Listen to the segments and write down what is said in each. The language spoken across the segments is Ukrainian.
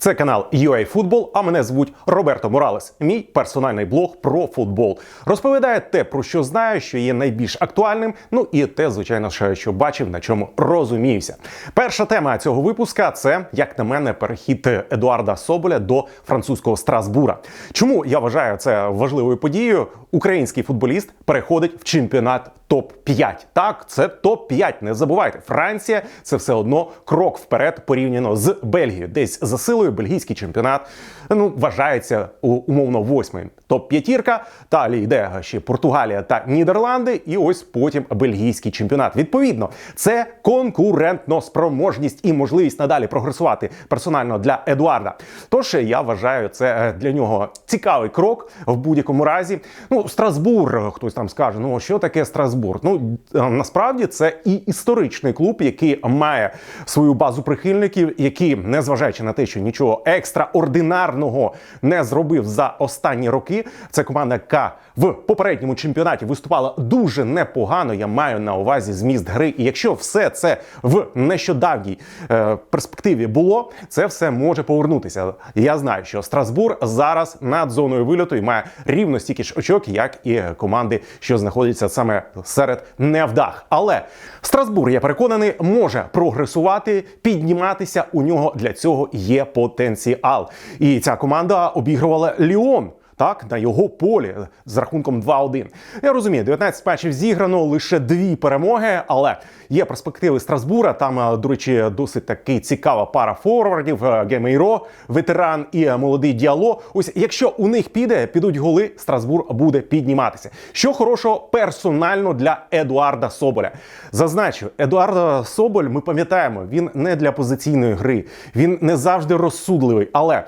Це канал UA Football, а мене звуть Роберто Моралес. Мій персональний блог про футбол. Розповідає те, про що знаю, що є найбільш актуальним. Ну і те, звичайно, що бачив, на чому розуміюся. Перша тема цього випуска це, як на мене, перехід Едуарда Соболя до французького Страсбура. Чому я вважаю це важливою подією? Український футболіст переходить в чемпіонат топ 5 Так, це топ 5 Не забувайте, Франція це все одно крок вперед порівняно з Бельгією. Десь за силою бельгійський чемпіонат ну вважається умовно восьмим. Топ п'ятірка. Далі йде ще Португалія та Нідерланди, і ось потім бельгійський чемпіонат. Відповідно, це конкурентно спроможність і можливість надалі прогресувати персонально для Едуарда. Тож я вважаю, це е, для нього цікавий крок в будь-якому разі. Ну, Страсбур, хтось там скаже, ну що таке Страсбур? Ну е, насправді це і історичний клуб, який має свою базу прихильників, які, незважаючи на те, що нічого екстраординарного не зробив за останні роки. Це команда, яка в попередньому чемпіонаті виступала дуже непогано. Я маю на увазі зміст гри. І якщо все це в нещодавній е, перспективі було, це все може повернутися. Я знаю, що Страсбур зараз над зоною вильоту і має рівно стільки ж очок, як і команди, що знаходяться саме серед невдах. Але Страсбур, я переконаний, може прогресувати, підніматися. У нього для цього є потенціал. І ця команда обігрувала Ліон так на його полі з рахунком 2-1. Я розумію, 19 матчів зіграно лише дві перемоги, але є перспективи Страсбура. Там, е, до речі, досить таки цікава пара форвардів. Е, Гемейро, ветеран і е, молодий діало. Ось якщо у них піде, підуть голи, Страсбур буде підніматися. Що хорошого персонально для Едуарда Соболя. Зазначу, Едуарда Соболь, ми пам'ятаємо, він не для позиційної гри, він не завжди розсудливий. Але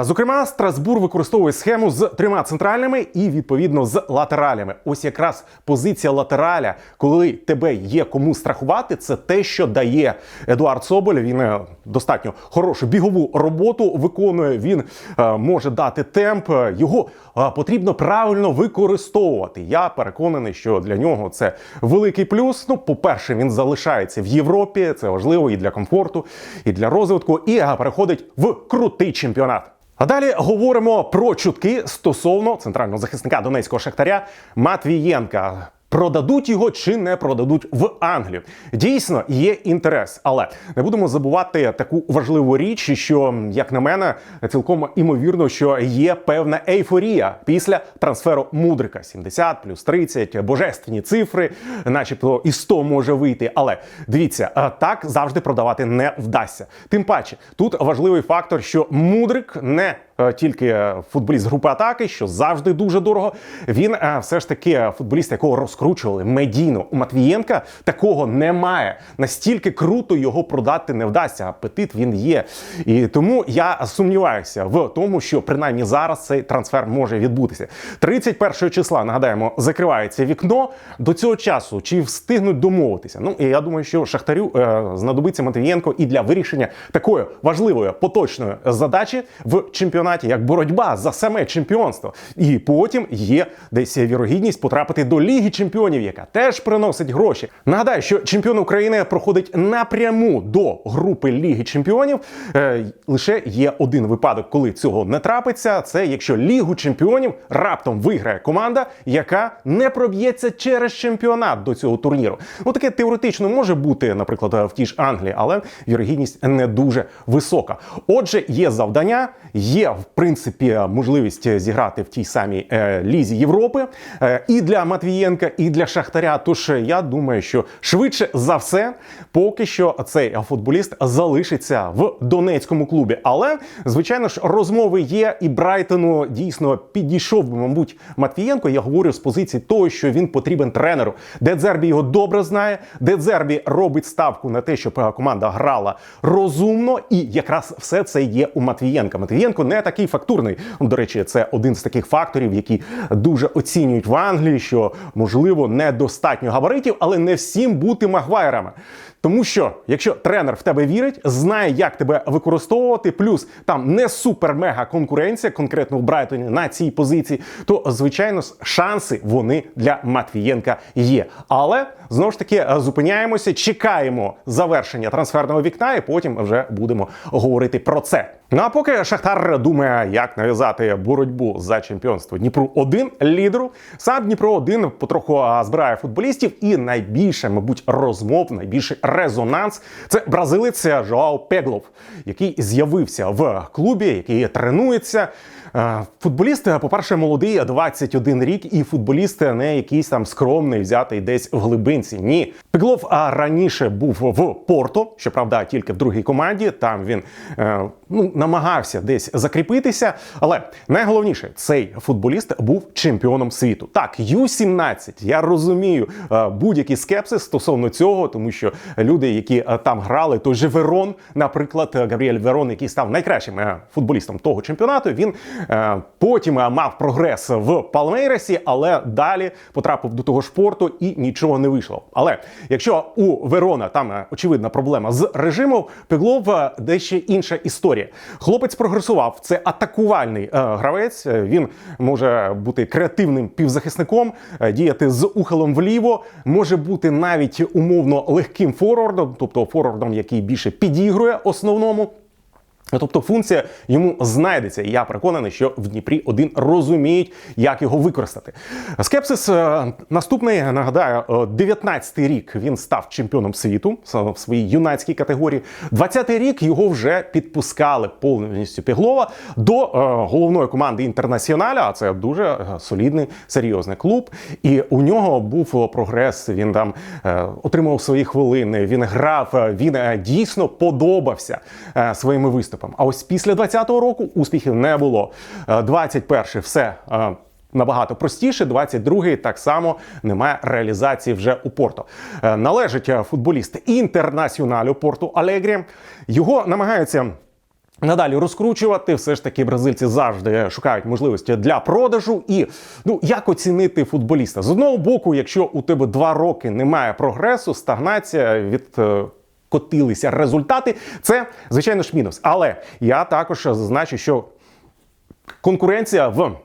зокрема, Страсбур використовує схему з трьома центральними і відповідно з латералями. Ось якраз позиція латераля, коли тебе є кому страхувати, це те, що дає Едуард Соболь. Він е, достатньо хорошу бігову роботу виконує. Він е, може дати темп. Його е, потрібно правильно використовувати. Я переконаний, що для нього це великий плюс. Ну, по-перше, він залишається в Європі. Це важливо і для комфорту, і для розвитку, і переходить в крутий чемпіонат. А далі говоримо про чутки стосовно центрального захисника Донецького шахтаря Матвієнка. Продадуть його чи не продадуть в Англію. Дійсно, є інтерес, але не будемо забувати таку важливу річ, що, як на мене, цілком імовірно, що є певна ейфорія після трансферу мудрика: 70 плюс 30, божественні цифри, начебто і 100 може вийти. Але дивіться, так завжди продавати не вдасться. Тим паче, тут важливий фактор, що мудрик не Е, тільки футболіст групи атаки, що завжди дуже дорого. Він е, все ж таки футболіст, якого розкручували медійно. У Матвієнка такого немає. Настільки круто його продати не вдасться. Апетит він є. І тому я сумніваюся в тому, що принаймні зараз цей трансфер може відбутися. 31 числа нагадаємо, закривається вікно. До цього часу чи встигнуть домовитися? Ну і я думаю, що Шахтарю е, знадобиться Матвієнко і для вирішення такої важливої поточної задачі в чемпіонаті чемпіонаті як боротьба за саме чемпіонство. І потім є десь вірогідність потрапити до Ліги Чемпіонів, яка теж приносить гроші. Нагадаю, що чемпіон України проходить напряму до групи Ліги Чемпіонів. Е, лише є один випадок, коли цього не трапиться. Це якщо Лігу Чемпіонів раптом виграє команда, яка не проб'ється через чемпіонат до цього турніру. Ну таке теоретично може бути, наприклад, в тій ж Англії, але вірогідність не дуже висока. Отже, є завдання, є в принципі можливість зіграти в тій самій е, лізі Європи е, і для Матвієнка, і для Шахтаря. Тож я думаю, що швидше за все, поки що цей футболіст залишиться в Донецькому клубі. Але звичайно ж розмови є, і Брайтону дійсно підійшов би, мабуть, Матвієнко. Я говорю з позиції того, що він потрібен тренеру. Дедзербі його добре знає. Дедзербі робить ставку на те, щоб команда грала розумно, і якраз все це є у Матвієнка. Матвієнко не такий фактурний. До речі, це один з таких факторів, які дуже оцінюють в Англії, що можливо недостатньо габаритів, але не всім бути магвайрами. Тому що якщо тренер в тебе вірить, знає, як тебе використовувати, плюс там не супер-мега конкуренція, конкретно в Брайтоні на цій позиції, то звичайно шанси вони для Матвієнка є. Але знову ж таки зупиняємося, чекаємо завершення трансферного вікна, і потім вже будемо говорити про це. Ну а поки Шахтар думає, як нав'язати боротьбу за чемпіонство Дніпру 1 лідеру, сам Дніпро 1 потроху збирає футболістів, і найбільше, мабуть, розмов, найбільший резонанс це бразилець Жоао Пеглов, який з'явився в клубі, який тренується. Е, Футболіст, по-перше, молодий, 21 рік, і футболіст не якийсь там скромний, взятий десь в глибинці. Ні, Пеглов раніше був в Порто, щоправда, тільки в другій команді. Там він е, ну намагався десь закріпитися. Але найголовніше, цей футболіст був чемпіоном світу. Так, Ю-17, я розумію е, будь-який скепсис стосовно цього, тому що люди, які там грали, той же Верон, наприклад, Габріель Верон, який став найкращим футболістом того чемпіонату, він потім е, мав прогрес в Палмейресі, але далі потрапив до того ж порту і нічого не вийшло. Але якщо у Верона там е, очевидна проблема з режимом, Пеглов е, дещо інша історія. Хлопець прогресував. Це атакувальний е, гравець. Е, Він може бути креативним півзахисником, е, діяти з ухилом вліво, може бути навіть умовно легким форвардом, тобто форвардом, який більше підігрує основному. Тобто функція йому знайдеться, і я переконаний, що в Дніпрі один розуміють, як його використати. Скепсис е, наступний нагадаю, е, 19-й рік він став чемпіоном світу в своїй юнацькій категорії. 20-й рік його вже підпускали повністю Піглова до е, головної команди інтернаціоналя. А це дуже е, солідний серйозний клуб. І у нього був прогрес. Він там е, отримав свої хвилини. Він грав. е, Він е, дійсно подобався е, своїми виступами. А ось після 20-го року успіхів не було. Е, 21-й все. е, Набагато простіше, 22-й так само немає реалізації вже у Порто. Е, Належить е, футболіст інтернаціоналю Порту Алегрі. Його намагаються Надалі розкручувати, все ж таки бразильці завжди шукають можливості для продажу. І ну як оцінити футболіста з одного боку, якщо у тебе два роки немає прогресу, стагнація від. Котилися результати, це звичайно ж мінус. Але я також зазначу, що конкуренція в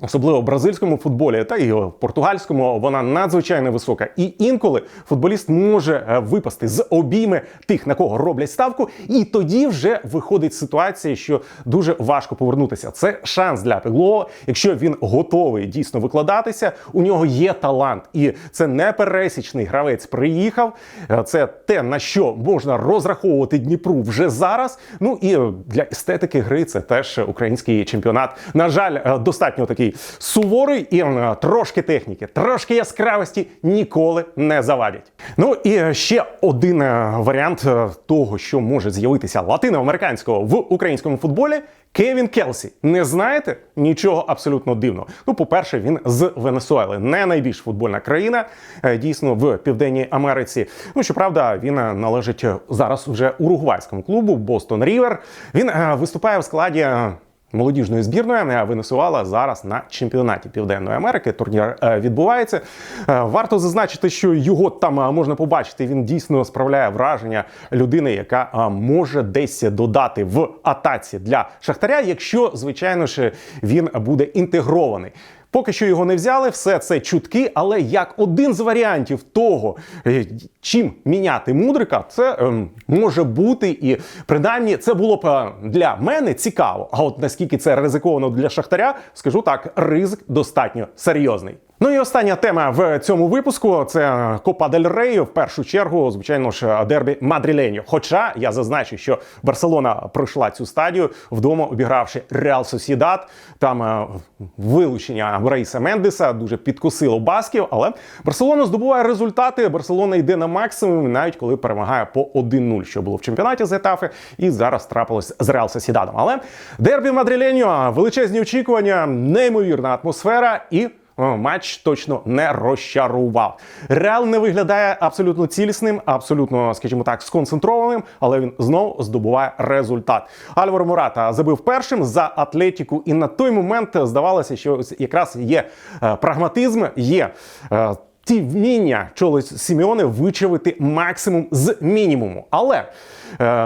Особливо в бразильському футболі та і в португальському вона надзвичайно висока. І інколи футболіст може е, випасти з обійми тих, на кого роблять ставку, і тоді вже виходить ситуація, що дуже важко повернутися. Це шанс для Пеглова. Якщо він готовий дійсно викладатися, у нього є талант, і це не пересічний гравець. Приїхав. Е, Це те на що можна розраховувати Дніпру вже зараз. Ну і для естетики гри це теж український чемпіонат. На жаль, е, достатньо такий суворий і е, трошки техніки, трошки яскравості ніколи не завадять. Ну і е, ще один е, варіант того, що може з'явитися латиноамериканського в українському футболі. Кевін Келсі. Не знаєте? Нічого абсолютно дивного. Ну, по-перше, він з Венесуели, не найбільш футбольна країна, дійсно в Південній Америці. Ну, щоправда, він належить зараз вже уругвайському клубу Бостон Рівер. Він виступає в складі. Е, збірною Венесуела зараз на чемпіонаті Південної Америки. Турнір е, відбувається. Е, Варто зазначити, що його там е, можна побачити. Він дійсно справляє враження людини, яка може десь додати в атаці для шахтаря, якщо звичайно ж він буде інтегрований. Поки що його не взяли, все це чутки, але як один з варіантів того, е, чим міняти мудрика, це ем, може бути, і принаймні це було б е, для мене цікаво. А от наскільки це ризиковано для шахтаря, скажу так, ризик достатньо серйозний. Ну і остання тема в цьому випуску це Копа дель Рей. В першу чергу, звичайно ж, дербі Мадриленьо. Хоча я зазначу, що Барселона пройшла цю стадію вдома, обігравши Реал Сосідат. Там е, вилучення Рейса Мендеса дуже підкосило басків. Але Барселона здобуває результати. Барселона йде на максимум, навіть коли перемагає по 1-0, що було в чемпіонаті з етафи, і зараз трапилось з Реал Сосідадом. Але дербі Мадриленьо, величезні очікування, неймовірна атмосфера і. Матч точно не розчарував. Реал не виглядає абсолютно цілісним, абсолютно, скажімо так, сконцентрованим, але він знову здобуває результат. Альваро Мурата забив першим за Атлетіку, і на той момент здавалося, що якраз є е, прагматизм, є. е, ті вміння Чолос Сімеоне вичавити максимум з мінімуму. Але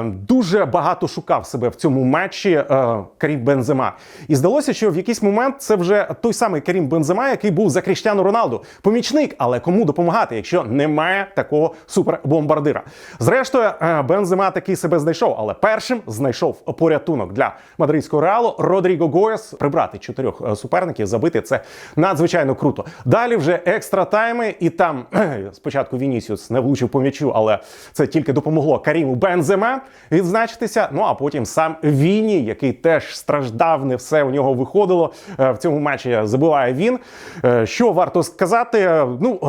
дуже багато шукав себе в цьому матчі е, Карім Бензема. І здалося, що в якийсь момент це вже той самий Карім Бензема, який був за Кріштіану Роналду. Помічник, але кому допомагати, якщо немає такого супербомбардира. Зрештою, е, Бензема таки себе знайшов, але першим знайшов порятунок для мадридського реалу Родріго Гоєс. Прибрати чотирьох е, суперників, забити це надзвичайно круто. Далі вже екстра тайми, і там спочатку Вінісіус не влучив по м'ячу, але це тільки допомогло Каріму Бензема відзначитися. Ну а потім сам Віні, який теж страждав, не все у нього виходило Е, в цьому матчі. Забиває він. Е, Що варто сказати? Е, Ну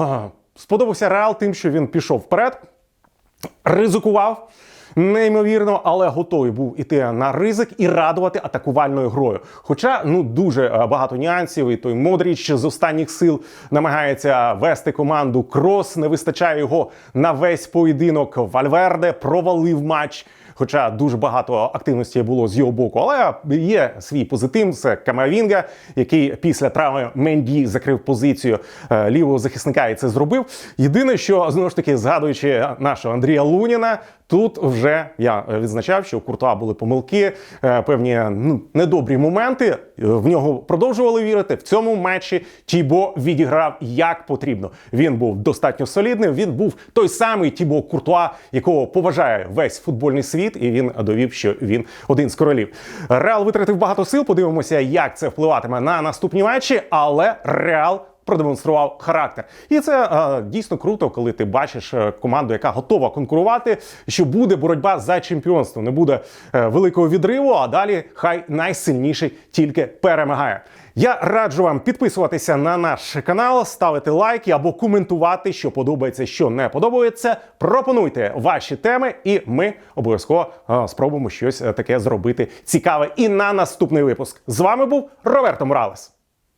сподобався Реал тим, що він пішов вперед ризикував. Неймовірно, але готовий був іти на ризик і радувати атакувальною грою. Хоча ну дуже е, багато нюансів, і той Модріч з останніх сил намагається вести команду. Крос не вистачає його на весь поєдинок. Вальверде провалив матч. Хоча дуже багато активності було з його боку, але є свій позитив. Це Камавінга, який після травми Менді закрив позицію е, лівого захисника і це зробив. Єдине, що знову ж таки згадуючи нашого Андрія Луніна, тут вже я відзначав, що у Куртуа були помилки, е, певні ну, недобрі моменти. Е, В нього продовжували вірити. В цьому матчі Тібо відіграв як потрібно. Він був достатньо солідним. Він був той самий Тібо Куртуа, якого поважає весь футбольний світ, і він довів, що він один з королів. Реал витратив багато сил. Подивимося, як це впливатиме на наступні матчі, але Реал. Продемонстрував характер, і це е, дійсно круто, коли ти бачиш е, команду, яка готова конкурувати, що буде боротьба за чемпіонство. Не буде е, великого відриву, а далі хай найсильніший тільки перемагає. Я раджу вам підписуватися на наш канал, ставити лайки або коментувати, що подобається, що не подобається. Пропонуйте ваші теми, і ми обов'язково спробуємо щось таке зробити цікаве. І на наступний випуск з вами був Роберто Моралес.